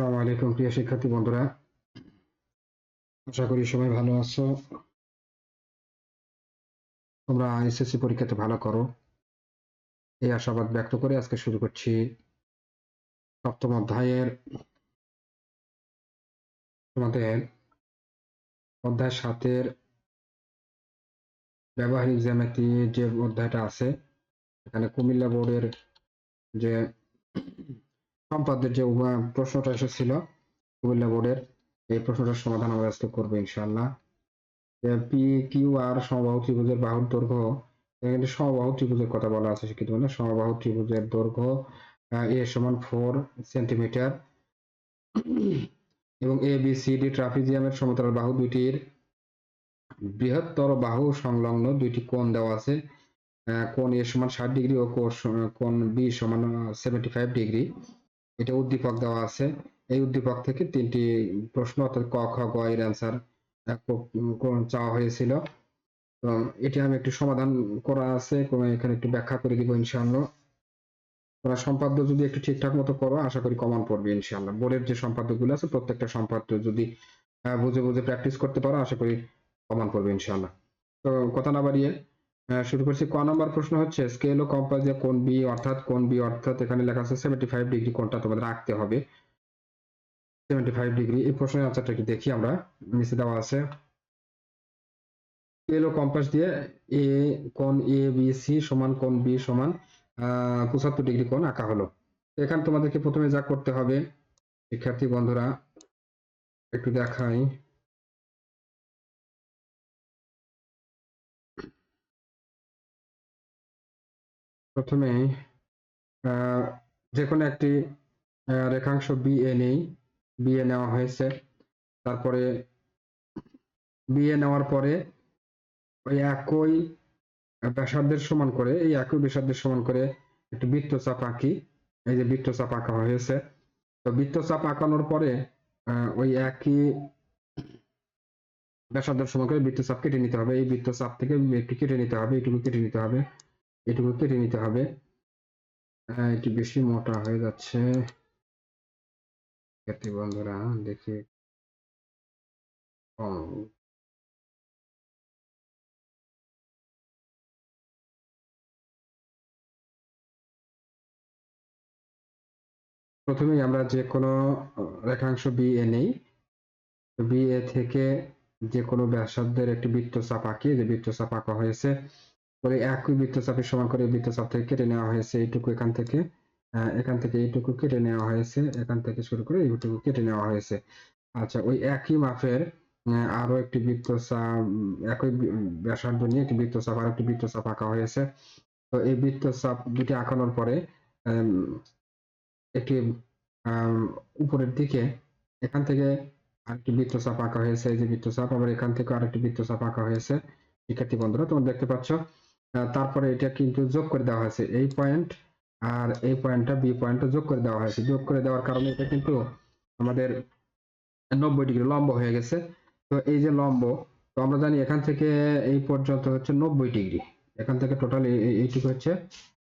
আসসালামু আলাইকুম, প্রিয় শিক্ষার্থী বন্ধুরা। আশা করি সবাই ভালো আছো। তোমরা এসএসসি পরীক্ষাতে ভালো করো। এই আশাবাদ ব্যক্ত করে আজকে শুরু করছি সপ্তম অধ্যায়ের। তোমাদের অধ্যায় সাতের ব্যবহারিক জ্যামিতি যে অধ্যায়টা আছে, এখানে কুমিল্লা বোর্ডের যে সম্পাদ্যের যে প্রশ্নটা এসেছিল কুমিল্লা বোর্ডের, এই প্রশ্নটার সমাধান আমরা আজকে করব ইনশাআল্লাহ। পি, কিউ, আর সমবাহু ত্রিভুজের বাহুর দৈর্ঘ্য এখানে সমবাহু ত্রিভুজের কথা বলা আছে শিক্ষিত মানে সমবাহু ত্রিভুজের দৈর্ঘ্য এ সমান ফোর সেন্টিমিটার এবং এ, বি, সি, ডি ট্রাফিজিয়ামের সমতল বাহু দুইটির বৃহত্তর বাহু সংলগ্ন দুইটি কোণ দেওয়া আছে। কোণ এ সমান ষাট ডিগ্রি ও কোণ বি সমান সেভেন্টি ফাইভ ডিগ্রি। এটা উদ্দীপক দেওয়া আছে। এই উদ্দীপক থেকে তিনটি প্রশ্ন, অর্থাৎ ক, খ, গ, এর অ্যান্সার চাওয়া হয়েছিল। এটি আমি একটু সমাধান করা আছে এখানে একটু ব্যাখ্যা করে দিব ইনশাআল্লাহ। তোমরা সম্পাদ্য যদি একটু ঠিকঠাক মতো করো, আশা করি কমন পড়বে ইনশাআল্লাহ। বোর্ডের যে সম্পাদ্যগুলো আছে, প্রত্যেকটা সম্পাদ্য যদি বুঝে বুঝে প্র্যাকটিস করতে পারো, আশা করি কমন পড়বে ইনশাআল্লাহ। তো কথা না বাড়িয়ে শুরু করছি। ক নম্বর প্রশ্ন হচ্ছে স্কেল ও কম্পাস দিয়ে কোন বি অর্থাৎ কোন বি অর্থাৎ এখানে লেখা আছে সেভেন্টি ফাইভ ডিগ্রি কোনটা তোমাদের রাখতে হবে। সেভেন্টি ফাইভ ডিগ্রি এই প্রশ্নের আনসারটা কি দেখি আমরা। নিচে দেওয়া আছে। স্কেল ও কম্পাস দিয়ে এ কোন এ বি সি সমান কোন বি সমান পঁচাত্তর ডিগ্রি কোণ আঁকা হলো। এখানে তোমাদেরকে প্রথমে যা করতে হবে, শিক্ষার্থী বন্ধুরা, একটু দেখাই। প্রথমে আহ, যে কোনো একটি রেখাংশ বি এ নেই বি নেওয়া হয়েছে। তারপরে বি নেওয়ার পরে ওই একই ব্যাসার্ধের সমান করে এই একই ব্যাসার্ধের সমান করে একটি আঁকি। এই যে আঁকা হয়েছে। তো আঁকানোর পরে ওই একই ব্যাসার্ধের সমান করে বৃত্তচাপ কেটে নিতে হবে। এই বৃত্তচাপ থেকে কেটে নিতে হবে এটুকু কেটে নিতে হবে। এটুকু কেটে নিতে হবে। একটু বেশি মোটা হয়ে যাচ্ছে। বন্ধুরা, দেখি। কম প্রথমেই আমরা যে কোনো রেখাংশ বি এ নেই। বি এ থেকে যে কোনো ব্যাসার্ধের একটি বৃত্তচাপ আঁকি। যে বৃত্তচাপ আঁকা হয়েছে পরে একই বৃত্তচাপের সমান করে বৃত্তচাপ থেকে কেটে নেওয়া হয়েছে এইটুকু এখান থেকে। এখান থেকে এইটুকু কেটে নেওয়া হয়েছে এখান থেকে শুরু করে এইটুকু কেটে নেওয়া হয়েছে। আচ্ছা ওই একই মাপের আরও একটি বৃত্তচাপ উম, একই ব্যাসার্ধ নিয়ে একটি বৃত্তচাপ আর একটি বৃত্তচাপ আঁকা হয়েছে। তো এই বৃত্তচাপ দুটি আঁকানোর পরে একটি উপরের দিকে এখান থেকে আরেকটি বৃত্তচাপ আঁকা হয়েছে। এই যে বৃত্তচাপ আবার এখান থেকে আরেকটি বৃত্তচাপ আঁকা হয়েছে। শিক্ষার্থী বন্ধুরা তোমরা দেখতে পাচ্ছ তারপরে এটা কিন্তু যোগ করে দেওয়া হয়েছে এই পয়েন্ট আর এই পয়েন্টটা বি পয়েন্টটা যোগ করে দেওয়া হয়েছে। যোগ করে দেওয়ার কারণে এটা কিন্তু আমাদের নব্বই ডিগ্রি লম্ব হয়ে গেছে। তো এই যে লম্ব, তো আমরা জানি এখান থেকে এই পর্যন্ত হচ্ছে নব্বই ডিগ্রি। এখান থেকে টোটাল এইটুকু হচ্ছে,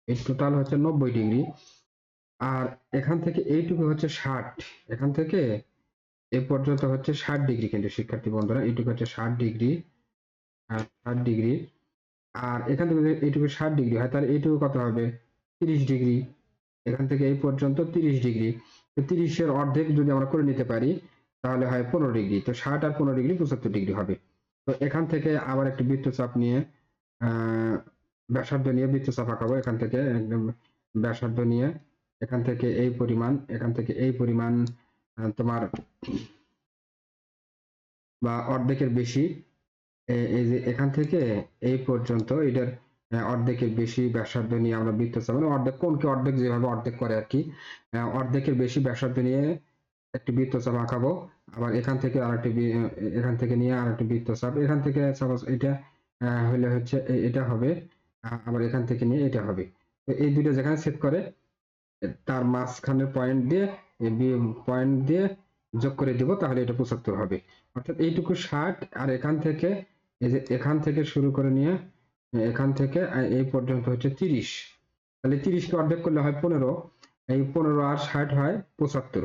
এই টোটাল হচ্ছে নব্বই ডিগ্রি। আর এখান থেকে এইটুকু হচ্ছে ষাট। এখান থেকে এ পর্যন্ত হচ্ছে ষাট ডিগ্রি কিন্তু, শিক্ষার্থী বন্ধুরা, এইটুকু হচ্ছে ষাট ডিগ্রি। আর ষাট ডিগ্রি আর এখান থেকে এইটুকু ষাট ডিগ্রি হয়, তাহলে এইটুকু কত হবে? তিরিশ ডিগ্রি এখান থেকে এই পর্যন্ত তিরিশ ডিগ্রি তিরিশের অর্ধেক যদি আমরা করে নিতে পারি, তাহলে হয় পনেরো ডিগ্রি তো ষাট আর পনেরো ডিগ্রি পঁচাত্তর ডিগ্রি হবে। তো এখান থেকে আবার একটি বৃত্তচাপ নিয়ে ব্যাসার্ধ নিয়ে বৃত্তচাপ আঁকাবো এখান থেকে, একদম ব্যাসার্ধ নিয়ে। এখান থেকে এই পরিমাণ, এখান থেকে এই পরিমাণ তোমার বা অর্ধেকের বেশি। এই যে এখান থেকে এই পর্যন্ত এটার অর্ধেকের বেশি ব্যাসার্ধ নিয়ে আমরা বৃত্তচাপ মানে অর্ধেক কোনকে অর্ধেক যেভাবে অর্ধেক করে আর কি অর্ধেকের বেশি ব্যাসার্ধ নিয়ে একটি বৃত্তচাপ আঁকাবো। আবার এখান থেকে আরেকটি বি- এখান থেকে নিয়ে আরেকটি বৃত্তচাপ, এখান থেকে সাপোজ এটা হলে হচ্ছে এটা হবে আবার এখান থেকে নিয়ে এটা হবে। তো এই দুটো যেখানে সেট করে, তার মাঝখানের পয়েন্ট দিয়ে পয়েন্ট দিয়ে যোগ করে দিব, তাহলে এটা পঁচাত্তর হবে। অর্থাৎ এইটুকু ষাট, আর এখান থেকে এই যে এখান থেকে শুরু করে নিয়ে এখান থেকে এই পর্যন্ত হচ্ছে তিরিশ। তাহলে তিরিশকে অর্ধেক করলে হয় পনেরো। এই পনেরো আর ষাট হয় পঁচাত্তর।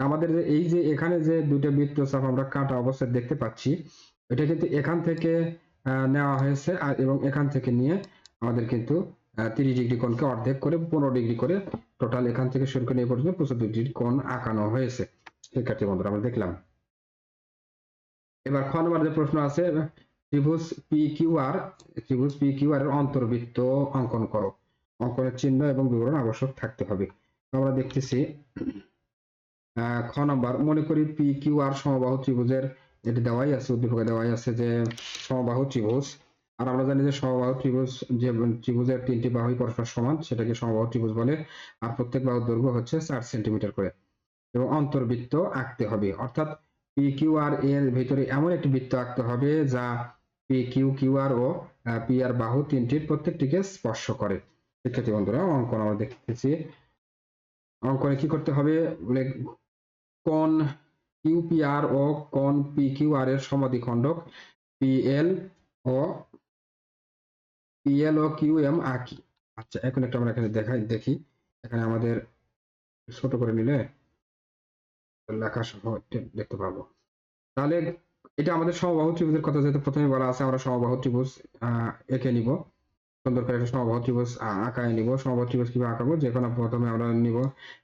আমাদের যে এই যে এখানে যে দুটো বৃত্তচাপ আমরা কাটা অবস্থায় দেখতে পাচ্ছি, এটা কিন্তু এখান থেকে নেওয়া হয়েছে, আর এবং এখান থেকে নিয়ে আমাদের কিন্তু তিরিশ ডিগ্রি কোণকে অর্ধেক করে পনেরো ডিগ্রি করে টোটাল এখান থেকে শুরু করে এই পর্যন্ত পঁচাত্তর ডিগ্রি কোণ আঁকানো হয়েছে। শিক্ষার্থী বন্ধুরা, আমরা দেখলাম। এবার খ নম্বর যে প্রশ্ন আছে ত্রিভুজ পি কিউ আর ত্রিভুজ পি কিউ আর এর অন্তর্বৃত্ত অঙ্কন করো। অঙ্কনের চিহ্ন এবং বিবরণ আবশ্যক থাকতে হবে। আমরা দেখতেছি খ নম্বর, মনে করি পি কিউ আর সমবাহু ত্রিভুজের এটি দেওয়াই আছে, উদ্দীপকে দেওয়াই আছে যে সমবাহু ত্রিভুজ। আর আমরা জানি যে সমবাহু ত্রিভুজ যে ত্রিভুজের তিনটি বাহুই পরস্পর সমান, সেটাকে সমবাহু ত্রিভুজ বলে। আর প্রত্যেক বাহুর দৈর্ঘ্য হচ্ছে চার সেন্টিমিটার করে। এবং অন্তর্বৃত্ত আঁকতে হবে। অর্থাৎ পি কিউ আর এর ভিতরে এমন একটি বৃত্ত আঁকতে হবে যা পি কিউ কিউ আর ও পি আর বাহু তিনটির প্রত্যেকটিকে স্পর্শ করে। শিক্ষার্থী বন্ধুরা, অঙ্কন আমরা দেখতেছি অঙ্কনে কি করতে হবে? কোন কিউপিআর ও কোন পি কিউ আর এর সমাধিখণ্ডক পিএল ও পিএল ও কিউ এম আঁকি আচ্ছা এখন একটা আমরা এখানে দেখাই, দেখি। এখানে আমাদের ছোট করে নিলে লেখা সহ দেখতে পাবো। তাহলে এটা আমাদের সমবাহু ত্রিভুজের কথা যেহেতু প্রথমে বলা আছে আমরা সমবাহু ত্রিভুজ এঁকে নিব। সুন্দর করে একটা সমবাহু ত্রিভুজ আঁকায় নিব। সমবাহু ত্রিভুজ কীভাবে আঁকাবো? যে কোনো প্রথমে আমরা নিব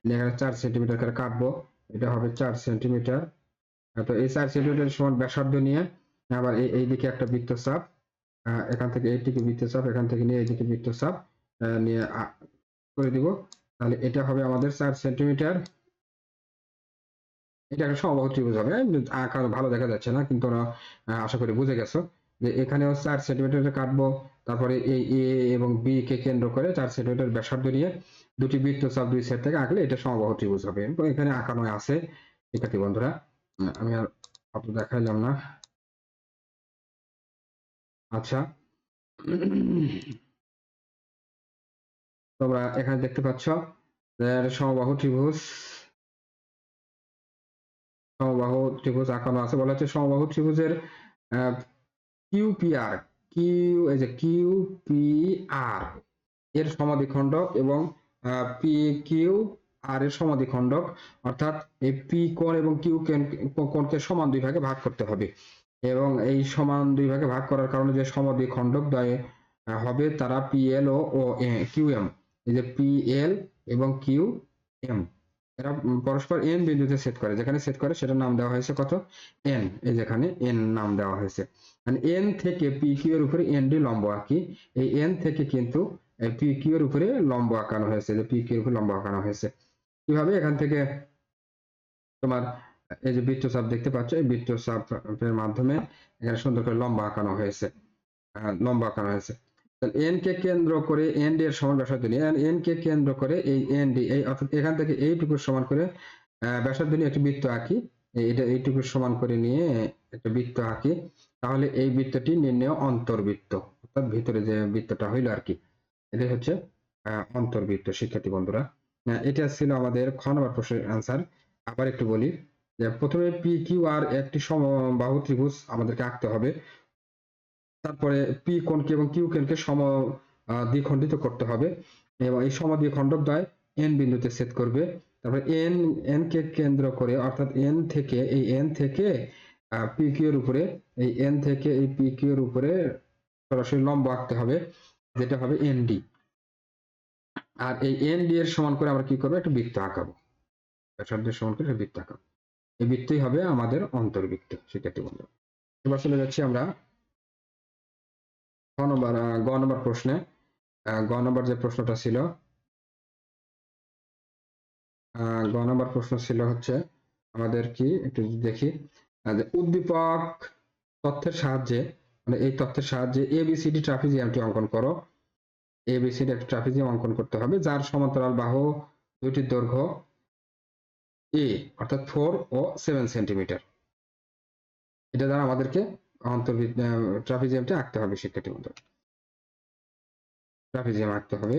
এখানে চার সেন্টিমিটার করে কাটবো। এটা হবে চার সেন্টিমিটার তো এই চার সেন্টিমিটার সমান ব্যাসার্ধ নিয়ে আবার এই এইদিকে একটা বৃত্তচাপ আহ, এখান থেকে এইদিকে বৃত্তচাপ এখান থেকে নিয়ে এইদিকে বৃত্তচাপ নিয়ে করে দিব। তাহলে এটা হবে আমাদের চার সেন্টিমিটার এটা একটা সমবাহু ত্রিভুজ হবে আঁকা ভালো দেখা যাচ্ছে না, কিন্তু ওরা আশা করি বুঝে গেছো। যে এখানেও চার সেন্টিমিটার কাটবো, তারপরে এই এ এবং বি কে কেন্দ্র করে চার সেন্টিমিটার ব্যাসার্ধ নিয়ে দুটি বৃত্তচাপ দুই সাইড থেকে আঁকলে এটা সমবাহু ত্রিভুজ হবে। এখানে আঁকানো আছে শিক্ষার্থী বন্ধুরা? আমি আর অত দেখাইলাম না। আচ্ছা। তোমরা এখানে দেখতে পাচ্ছ সমবাহু ত্রিভুজ। সমবাহু ত্রিভুজ আঁকানো আছে। বলা হচ্ছে সমবাহু ত্রিভুজের কিউপিআর কিউ এই যে কিউপিআর এর সমাধিখণ্ডক এবং পি কিউ আর এর সমাধিখণ্ডক অর্থাৎ এই পি কোণ এবং কিউ কোণকে সমান দুই ভাগে ভাগ করতে হবে। এবং এই সমান দুই ভাগে ভাগ করার কারণে যে সমাধিখণ্ডক দ্বয় আহ, হবে তারা পিএল ও কিউ এম এই যে পিএল এবং কিউ এম এরা পরস্পর এন বিন্দুতে সেট করে। যেখানে সেট করে সেটার নাম দেওয়া হয়েছে কত? এন এই যেখানে এন নাম দেওয়া হয়েছে। মানে এন থেকে পি কিউ এর উপরে এন ডি লম্ব আঁকি। এই এন থেকে কিন্তু পি কিউ এর উপরে লম্ব আঁকানো হয়েছে। যে পি কিউ এর উপরে লম্ব আঁকানো হয়েছে। কীভাবে এখান থেকে তোমার, এই যে বৃত্ত বৃত্তচাপ দেখতে পাচ্ছ, এই বৃত্তচাপের মাধ্যমে এখানে সুন্দর করে লম্বা আঁকানো হয়েছে। লম্বা আঁকানো হয়েছে। এন কে কেন্দ্র করে এন ডি এর সমান ব্যাসার্ধ এন কে কেন্দ্র করে এই এন ডি এই এখান থেকে সমান করে ব্যাসার্ধ নিয়ে একটি বৃত্ত আঁকি। এটা সমান করে নিয়ে একটা বৃত্ত আঁকি। তাহলে এই বৃত্তটি নির্ণয় অন্তর্বৃত্ত, অর্থাৎ ভিতরে যে বৃত্তটা হইল আর কি, এটাই হচ্ছে অন্তর্বৃত্ত। শিক্ষার্থী বন্ধুরা এটা ছিল আমাদের খ নম্বর প্রশ্নের আনসার আবার একটু বলি যে, প্রথমে পি কিউ আর একটি সমবাহু ত্রিভুজ আমাদেরকে আঁকতে হবে। তারপরে পি কোণকে এবং কিউ কোণকে সম দ্বিখণ্ডিত করতে হবে। এবং এই সমদ্বিখণ্ডক দ্বয় এন বিন্দুতে ছেদ করবে। তারপরে এন এন কে কেন্দ্র করে, অর্থাৎ এন থেকে, এই এন থেকে পি কিউ এর উপরে, এই এন থেকে এই পি কিউ এর উপরে সরাসরি লম্ব আঁকতে হবে, যেটা হবে এন ডি আর এই এন ডি এর সমান করে আমরা কি করব? একটা বৃত্ত আঁকাবো। ব্যাসার্ধের সমান করে বৃত্ত আঁকাবো। এই বৃত্তই হবে আমাদের অন্তর্বৃত্ত, শিক্ষার্থী বন্ধু এবার চলে যাচ্ছি আমরা নম্বর গ নম্বর প্রশ্নে গ নম্বর যে প্রশ্নটা ছিল গ নম্বর প্রশ্ন ছিল হচ্ছে আমাদের কি? একটু দেখি যে উদ্দীপক তথ্যের সাহায্যে মানে এই তথ্যের সাহায্যে এবিসিডি ট্রাপিজিয়ামটি অঙ্কন করো। এবিসিডি একটা ট্রাপিজিয়াম অঙ্কন করতে হবে, যার সমান্তরাল বাহু দুইটির দৈর্ঘ্য এ অর্থাৎ ফোর ও সেভেন সেন্টিমিটার এটা দ্বারা আমাদেরকে অন্তর্বৃত্ত ট্রাপিজিয়ামটা আঁকতে হবে শিক্ষার্থী বন্ধু ট্রাপিজিয়াম আঁকতে হবে।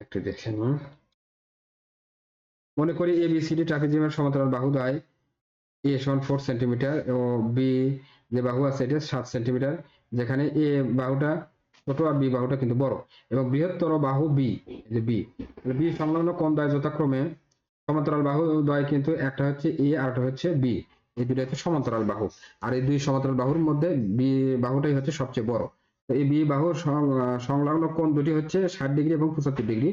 একটু দেখে মনে করি এ বি সি ডি ট্রাপিজিয়ামের সমান্তরাল বাহু দ্বয় এ সমান ফোর সেন্টিমিটার ও বি যে বাহু আছে এটা সাত সেন্টিমিটার যেখানে এ বাহুটা ছোট আর বি বাহুটা কিন্তু বড়। এবং বৃহত্তর বাহু বি যে বি বি সংলগ্ন কোন দ্বয় যথাক্রমে সমান্তরাল বাহু দ্বয় কিন্তু একটা হচ্ছে এ আর একটা হচ্ছে বি এই দুটো হচ্ছে সমান্তরাল বাহু। আর এই দুই সমান্তরাল বাহুর মধ্যে বি বাহুটাই হচ্ছে সবচেয়ে বড়। এই বি বাহু সংলগ্ন কোণ দুটি হচ্ছে ষাট ডিগ্রি এবং পঁচাত্তর ডিগ্রি।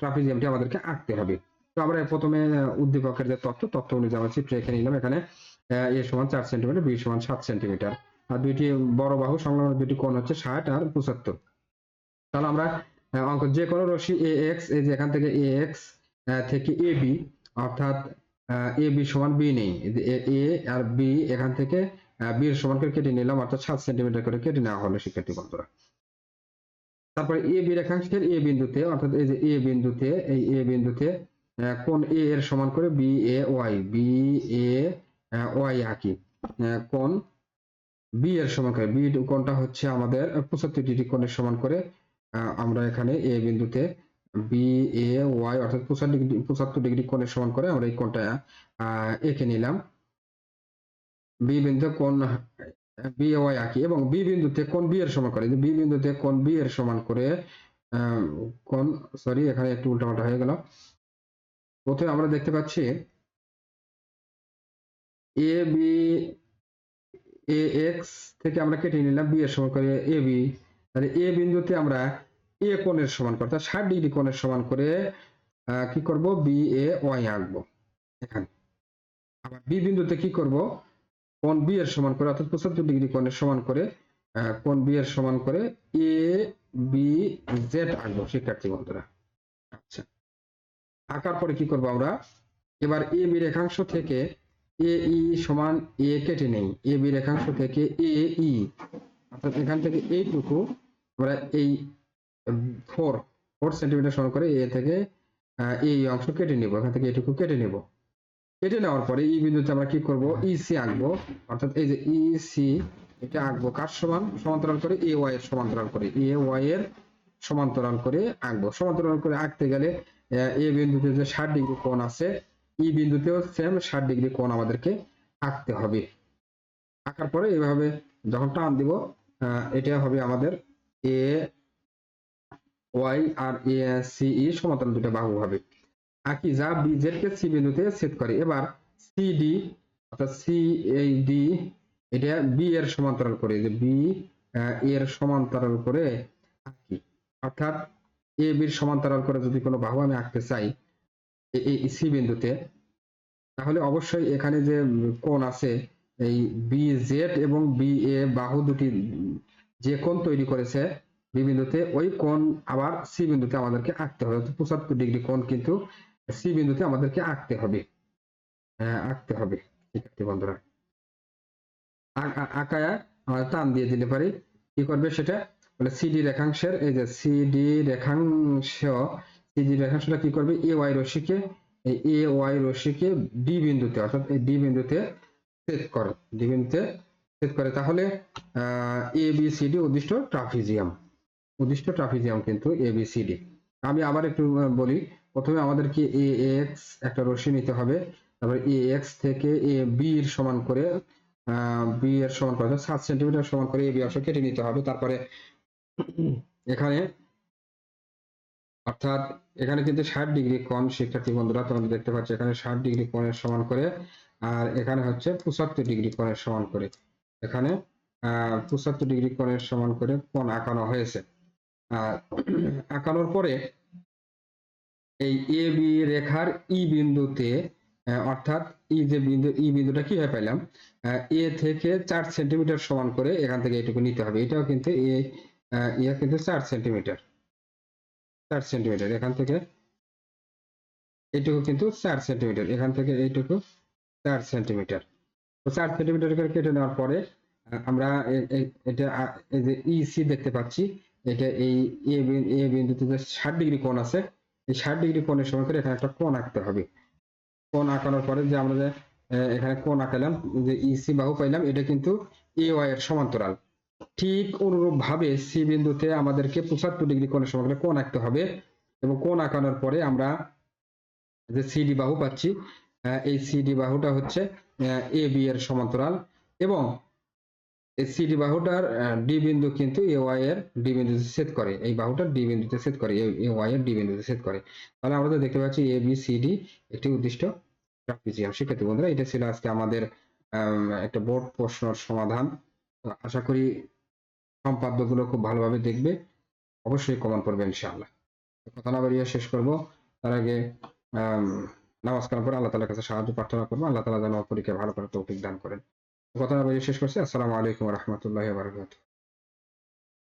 ট্রাপিজিয়ামটি আমাদেরকে আঁকতে হবে। তো আমরা প্রথমে উদ্দীপকের যে তথ্য তথ্য অনুযায়ী আমরা চিত্র এঁকে নিলাম। এখানে এ সমান চার সেন্টিমিটার বি সমান সাত সেন্টিমিটার। আর দুইটি বড় বাহু সংলগ্ন দুটি কোণ হচ্ছে ষাট আর পঁচাত্তর। তাহলে আমরা অঙ্ক যে কোনো রশ্মি এ এক্স এই যে এখান থেকে এ এক্স থেকে এ বি, অর্থাৎ এ বি সমান বি নেই। এ আর বি এখান থেকে বি এর সমান করে কেটে নিলাম, অর্থাৎ সাত সেন্টিমিটার করে কেটে নেওয়া হলো শিক্ষার্থী বন্ধুরা। তারপরে এ বি রেখাংশের এ বিন্দুতে, অর্থাৎ এই যে এ বিন্দুতে, এই এ বিন্দুতে কোন এ এর সমান করে B A Y, B A Y আঁকি। কোন বি এর সমান করে, বি কোনটা হচ্ছে আমাদের পঁচাত্তর ডিগ্রি কোণের সমান করে আমরা এখানে এ বিন্দুতে বি এ ওয়াই অর্থাৎ পঁচাত্তর ডিগ্রি পঁচাত্তর ডিগ্রি কোণের সমান করে আমরা এই কোণটা এঁকে নিলাম। বি বিন্দু বি ওয়াই আঁকি এবং বি বিন্দুতে বি এর সমান করে। বি বিন্দুতে বি এর সমান করে সরি এখানে একটু উল্টাপাল্টা হয়ে গেল। প্রথমে আমরা দেখতে পাচ্ছি এ বি এ এক্স থেকে আমরা কেটে নিলাম। বি এর সমান করে এ বি তাহলে এ বিন্দুতে আমরা এ কোণের সমান করে ষাট ডিগ্রি কোণের সমান করে কি করব? বি, এ, ওয়াই আঁকবো। এখানে। আবার বি বিন্দুতে কি করব? কোণ বি এর সমান করে, অর্থাৎ পঁচাত্তর ডিগ্রি কোণের সমান করে কোণ বি এর সমান করে, এ, বি, জেড আঁকবো, শিক্ষার্থী বন্ধুরা। আচ্ছা। আঁকার পরে কি করব আমরা? এবার এ বি রেখাংশ থেকে এ ই সমান এ কেটে নেই। এ বি রেখাংশ থেকে এ ই। অর্থাৎ এখান থেকে এইটুকু আমরা এই ফোর ফোর সেন্টিমিটার সমান করে এ থেকে এই অংশ কেটে নিব। এখান থেকে এটুকু কেটে নেব। কেটে নেওয়ার পরে এই বিন্দুতে আমরা কি করব? ইসি আঁকবো। অর্থাৎ এই যে ইসি এটা আঁকবো কার সমান? সমান্তরাল করে এ ওয়াই এর সমান্তরাল করে। এ ওয়াই এর সমান্তরাল করে আঁকবো। সমান্তরাল করে আঁকতে গেলে এ বিন্দুতে যে ষাট ডিগ্রি কোণ আছে ই বিন্দুতেও সেম ষাট ডিগ্রি কোণ আমাদেরকে আঁকতে হবে। আঁকার পরে এভাবে যখন টান দিব এটা হবে আমাদের A Y R A, C, ই সমান্তরাল দুটো বাহু হবে। আঁকি যা বি জেড কে সি বিন্দুতে ছেদ করে। এবার সি ডি অর্থাৎ সি এই ডি এটা বি এর সমান্তরাল করে। যে বি এর সমান্তরাল করে আঁকি। অর্থাৎ এ বির সমান্তরাল করে যদি কোনো বাহু আমি আঁকতে চাই, এ- এই সি বিন্দুতে, তাহলে অবশ্যই এখানে যে কোণ আছে, এই বি জেড এবং বি এ বাহু দুটি, যে কোণ তৈরি করেছে বিন্দুতে ওই কোণ আবার সি বিন্দুতে আমাদেরকে আঁকতে হবে। পঁচাত্তর ডিগ্রি কোণ কিন্তু সি বিন্দুতে আমাদেরকে আঁকতে হবে। হ্যাঁ আঁকতে হবে। শিক্ষার্থী বন্ধুরা। আ- আ- আঁকায়া আমরা টান দিয়ে দিতে পারি। কি করবে সেটা? বলে সিডি রেখাংশের, এই যে সিডি রেখাংশ সিডি রেখাংশটা কি করবে? এ ওয়াই রশ্মিকে, এই এ ওয়াই রশ্মিকে ডি বিন্দুতে, অর্থাৎ এই ডি বিন্দুতে ছেদ করে। ডি বিন্দুতে ছেদ করে তাহলে এ বি সি ডি উদ্দিষ্ট ট্রাফিজিয়াম। উদ্দিষ্ট ট্রাফিজিয়াম কিন্তু এ বি সি ডি আমি আবার একটু বলি, প্রথমে আমাদেরকে এ এক্স একটা রশ্মি নিতে হবে। তারপর এ এক্স থেকে এ বি এর সমান করে বি এর সমান করে সাত সেন্টিমিটার সমান করে এ বি অংশ কেটে নিতে হবে। তারপরে এখানে, অর্থাৎ এখানে কিন্তু ষাট ডিগ্রি কোণ, শিক্ষার্থী বন্ধুরা, তোমরা দেখতে পাচ্ছ, এখানে ষাট ডিগ্রি কোণের সমান করে, আর এখানে হচ্ছে পঁচাত্তর ডিগ্রি কোণের সমান করে। এখানে পঁচাত্তর ডিগ্রি কোণের সমান করে কোণ আঁকানো হয়েছে। আঁকানোর পরে এই এ বি রেখার ই বিন্দুতে অর্থাৎ ই যে বিন্দু, ই বিন্দুটা কীভাবে পেলাম এ থেকে চার সেন্টিমিটার সমান করে এখান থেকে এটুকু নিতে হবে। এটাও কিন্তু এ ইয়া কিন্তু চার সেন্টিমিটার। চার সেন্টিমিটার। এখান থেকে এইটুকু কিন্তু চার সেন্টিমিটার। এখান থেকে এইটুকু চার সেন্টিমিটার। তো চার সেন্টিমিটার কেটে নেওয়ার পরে আমরা এটা এই যে ইসি দেখতে পাচ্ছি। এটা এই এ বিন- এ বিন্দুতে যে ষাট ডিগ্রি কোণ আছে, এই ষাট ডিগ্রি কোণের সময় করে এখানে একটা কোণ আঁকতে হবে। কোণ আঁকানোর পরে যে আমরা যে এখানে কোণ আঁকালাম, যে ইসি বাহু পাইলাম, এটা কিন্তু এ ওয়াই এর সমান্তরাল। ঠিক অনুরূপ ভাবে সি বিন্দুতে আমাদেরকে পঁচাত্তর ডিগ্রি কোণের সময় করে কোণ আঁকতে হবে এবং কোণ আঁকানোর পরে আমরা যে সিডি বাহু পাচ্ছি এই সিডি বাহুটা হচ্ছে, এ বি এর সমান্তরাল এবং এই সিডি বাহুটার ডি বিন্দু কিন্তু এ ওয়াই এর ডি বিন্দুতে ছেদ করে। এই বাহুটার ডি বিন্দুতে ছেদ করে এ ওয়াই এর ডি বিন্দুতে ছেদ করে। তাহলে আমরা তো দেখতে পাচ্ছি এ বি সি ডি একটি উদ্দিষ্ট ট্রাপিজিয়াম। শিক্ষার্থী বন্ধুরা, এটা ছিল আজকে আমাদের একটা বোর্ড প্রশ্নের সমাধান। আশা করি সম্পাদ্যগুলো খুব ভালোভাবে দেখবে। অবশ্যই কমন করবে ইনশাআল্লাহ। কথা না বাড়িয়ে শেষ করব। তার আগে নামাজ কালাম করে আল্লাহ তালার কাছে সাহায্য প্রার্থনা করব। আল্লাহ তালা যেন পরীক্ষায় ভালো করে তৌফিক দান করেন। কথা না বাড়িয়ে শেষ করছি আসসালামু আলাইকুম রহমতুল্লাহ বারকাতুহ